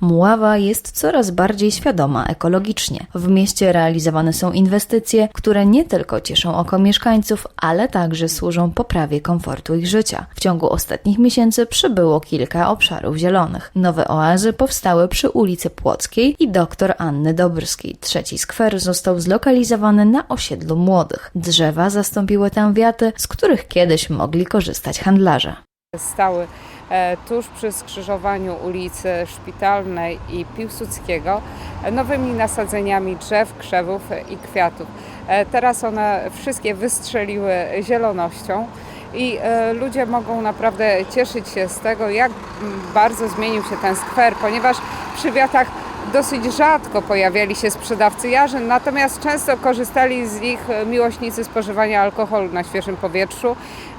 Mława jest coraz bardziej świadoma ekologicznie. W mieście realizowane są inwestycje, które nie tylko cieszą oko mieszkańców, ale także służą poprawie komfortu ich życia. W ciągu ostatnich miesięcy przybyło kilka obszarów zielonych. Nowe oazy powstały przy ulicy Płockiej i dr Anny Dobrskiej. Trzeci skwer został zlokalizowany na osiedlu młodych. Drzewa zastąpiły tam wiaty, z których kiedyś mogli korzystać handlarze. Stały e, tuż przy skrzyżowaniu ulicy Szpitalnej i Piłsudskiego e, nowymi nasadzeniami drzew, krzewów i kwiatów. E, Teraz one wszystkie wystrzeliły zielonością i ludzie mogą naprawdę cieszyć się z tego, jak bardzo zmienił się ten skwer, ponieważ przy wiatach dosyć rzadko pojawiali się sprzedawcy jarzyn, natomiast często korzystali z nich miłośnicy spożywania alkoholu na świeżym powietrzu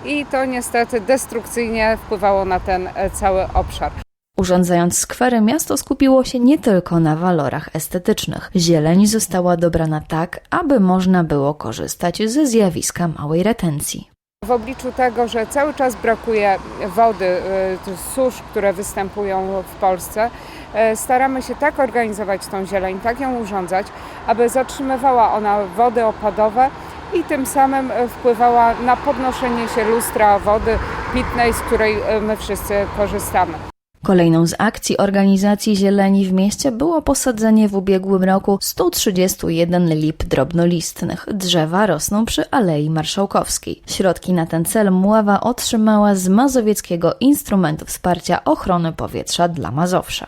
i to niestety destrukcyjnie wpływało na ten e, cały obszar. Urządzając skwery, miasto skupiło się nie tylko na walorach estetycznych. Zieleń została dobrana tak, aby można było korzystać ze zjawiska małej retencji. W obliczu tego, że cały czas brakuje wody, e, susz, które występują w Polsce, e, staramy się tak organizować tą zieleń, tak ją urządzać, aby zatrzymywała ona wody opadowe i tym samym e, wpływała na podnoszenie się lustra wody pitnej, z której e, my wszyscy korzystamy. Kolejną z akcji organizacji Zieleni w mieście było posadzenie w ubiegłym roku 131 lip drobnolistnych. Drzewa rosną przy Alei Marszałkowskiej. Środki na ten cel Mława otrzymała z Mazowieckiego Instrumentu Wsparcia Ochrony Powietrza dla Mazowsza.